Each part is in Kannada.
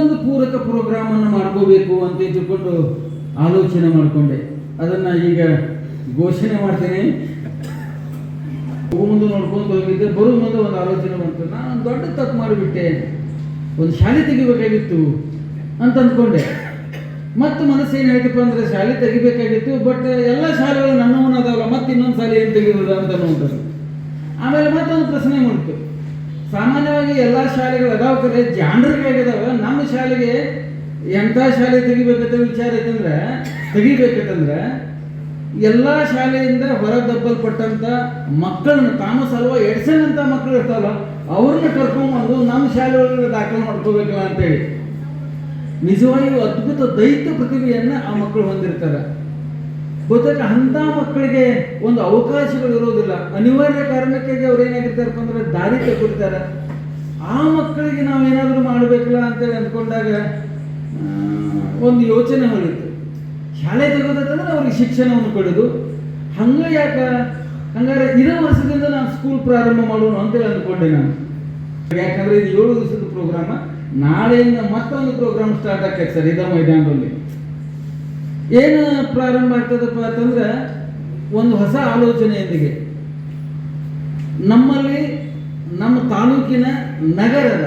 ಪೂರಕ ಪ್ರೋಗ್ರಾಮನ್ನು ಮಾಡ್ಕೋಬೇಕು ಅಂತ ಇಟ್ಟುಕೊಂಡು ಆಲೋಚನೆ ಮಾಡಿಕೊಂಡೆ. ಅದನ್ನ ಈಗ ಘೋಷಣೆ ಮಾಡ್ತೇನೆ. ಮುಂದೆ ನೋಡ್ಕೊಂಡು ಹೋಗಿದ್ದೆ. ಬರೋ ಮುಂದೆ ಒಂದು ಆಲೋಚನೆ ಬಂತು. ನಾನು ದೊಡ್ಡ ತಪ್ಪು ಮಾಡಿಬಿಟ್ಟೆ. ಒಂದು ಶಾಲೆ ತೆಗಿಬೇಕಾಗಿತ್ತು ಅಂತ ಅಂದ್ಕೊಂಡೆ. ಮತ್ತು ಮನಸ್ಸು ಹೇಳ್ತಪ್ಪ ಅಂದರೆ ಶಾಲೆ ತೆಗಿಬೇಕಾಗಿತ್ತು ಬಟ್ ಎಲ್ಲ ಶಾಲೆಗಳು ನನ್ನವನ್ನ ಅದಾವಲ್ಲ ಮತ್ತೆ ಇನ್ನೊಂದು ಶಾಲೆ ಏನು ತೆಗಿಬೋದು ಅಂತ ಅನ್ನುವಂಥದ್ದು ಆಮೇಲೆ ಮತ್ತೊಂದು ಪ್ರಶ್ನೆ ಮೂಡ್ತು ಸಾಮಾನ್ಯವಾಗಿ ಎಲ್ಲ ಶಾಲೆಗಳು ಅದಾವ ಕರೆ ಜಾನರಿಗೆ ಆಗಿದಾವ ನಮ್ಮ ಶಾಲೆಗೆ ಎಂಥ ಶಾಲೆ ತೆಗಿಬೇಕಂತ ವಿಚಾರ ಐತಂದ್ರೆ ತೆಗಿಬೇಕಂತಂದ್ರೆ ಎಲ್ಲ ಶಾಲೆಯಿಂದ ಹೊರದಬ್ಬಲ್ಪಟ್ಟಂತ ಮಕ್ಕಳನ್ನ, ತಾನು ಸಲುವ ಎಡ್ಸನ್ ಮಕ್ಕಳು ಇರ್ತಾವಲ್ಲ, ಅವ್ರನ್ನ ಕರ್ಕೊಂಡ್ಬಂದು ನಮ್ಮ ಶಾಲೆ ಒಳಗೆ ದಾಖಲು ಮಾಡ್ಕೋಬೇಕಲ್ಲ ಅಂತೇಳಿ. ನಿಜವಾಗಿಯೂ ಅದ್ಭುತ ದೈತ್ಯ ಪ್ರತಿಭೆಯನ್ನ ಆ ಮಕ್ಕಳು ಹೊಂದಿರ್ತಾರೆ. ಗೊತ್ತಾಗ ಅಂಥ ಮಕ್ಕಳಿಗೆ ಒಂದು ಅವಕಾಶಗಳು ಇರೋದಿಲ್ಲ. ಅನಿವಾರ್ಯ ಕಾರಣಕ್ಕಾಗಿ ಅವ್ರು ಏನಾಗಿರ್ತಾರಪ್ಪ ಅಂದ್ರೆ ದಾರಿ ತಗೊಳ್ತಾರೆ. ಆ ಮಕ್ಕಳಿಗೆ ನಾವು ಏನಾದರೂ ಮಾಡಬೇಕಲ್ಲ ಅಂತೇಳಿ ಅಂದ್ಕೊಂಡಾಗ ಒಂದು ಯೋಚನೆ ಹೊಳಿತು. ಶಾಲೆ ತೆಗೋದಂತಂದ್ರೆ ಅವ್ರಿಗೆ ಶಿಕ್ಷಣವನ್ನು ಕೊಡೋದು. ಹಂಗ ಯಾಕ? ಹಂಗಾರೆ ಇರೋ ವರ್ಷದಿಂದ ನಾನು ಸ್ಕೂಲ್ ಪ್ರಾರಂಭ ಮಾಡೋಣ ಅಂತೇಳಿ ಅಂದ್ಕೊಂಡೆ ನಾನು. ಯಾಕಂದ್ರೆ ಇದು ಏಳು ದಿವಸದ ಪ್ರೋಗ್ರಾಮ ನಾಳೆಯಿಂದ ಮತ್ತೊಂದು ಪ್ರೋಗ್ರಾಮ್ ಸ್ಟಾರ್ಟ್ ಆಗ್ತದೆ ಸರ್, ಇದ ಮೈದಾನದಲ್ಲಿ. ಏನು ಪ್ರಾರಂಭ ಆಗ್ತದಪ್ಪ ಅಂತಂದ್ರೆ ಒಂದು ಹೊಸ ಆಲೋಚನೆಯೊಂದಿಗೆ. ನಮ್ಮಲ್ಲಿ ನಮ್ಮ ತಾಲೂಕಿನ ನಗರದ,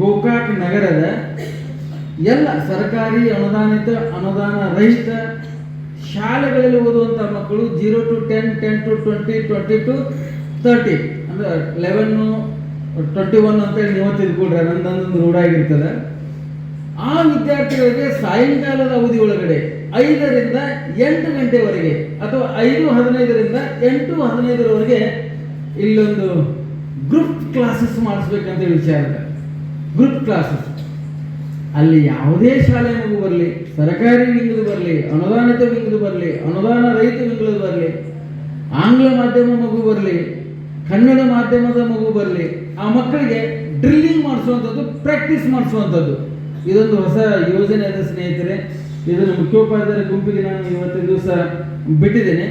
ಗೋಕಾಕ್ ನಗರದ ಎಲ್ಲ ಸರ್ಕಾರಿ ಅನುದಾನಿತ, ಅನುದಾನ ರಹಿತ ಶಾಲೆಗಳಲ್ಲಿ ಓದುವಂಥ ಮಕ್ಕಳು zero to ten ten to twenty twenty to thirty. ಅಂದ್ರೆ ಲೆವೆನ್ನು ಟ್ವೆಂಟಿ ಒನ್ ಅಂತೇಳಿ ನೀವು ತಿಳ್ಕೊಳ್ರಿ ನಂದೊಂದು ರೂಢ ಆಗಿರ್ತದೆ. ಆ ವಿದ್ಯಾರ್ಥಿಗಳಿಗೆ ಸಾಯಂಕಾಲದ ಅವಧಿ ಒಳಗಡೆ ಐದರಿಂದ ಎಂಟು ಗಂಟೆವರೆಗೆ ಅಥವಾ ಐದು ಹದಿನೈದರಿಂದ ಎಂಟು ಹದಿನೈದರವರೆಗೆ ಇಲ್ಲೊಂದು ಗ್ರೂಪ್ ಕ್ಲಾಸಸ್ ಮಾಡಿಸ್ಬೇಕಂತ ವಿಚಾರ ಗ್ರೂಪ್ ಕ್ಲಾಸಸ್ ಅಲ್ಲಿ ಯಾವುದೇ ಶಾಲೆ ಮಗು ಬರಲಿ, ಸರ್ಕಾರಿ ವಿಂಗದು ಬರಲಿ, ಅನುದಾನಿತ ವಿಂಗದು ಬರಲಿ, ಅನುದಾನ ರಹಿತ ವಿಂಗದು ಬರಲಿ, ಆಂಗ್ಲ ಮಾಧ್ಯಮ ಮಗು ಬರಲಿ, ಕನ್ನಡ ಮಾಧ್ಯಮದ ಮಗು ಬರಲಿ, ಆ ಮಕ್ಕಳಿಗೆ ಡ್ರಿಲ್ಲಿಂಗ್ ಮಾಡಿಸುವಂಥದ್ದು ಪ್ರಾಕ್ಟೀಸ್ ಮಾಡಿಸುವಂಥದ್ದು. ಇದೊಂದು ಹೊಸ ಯೋಜನೆ ಅದ ಸ್ನೇಹಿತರೆ. ಇದನ್ನು ಮುಖ್ಯೋಪಾಧ್ಯಾಯರ ಗುಂಪಿಗೆ ನಾನು ಇವತ್ತು ದಿವಸ ಬಿಟ್ಟಿದ್ದೇನೆ.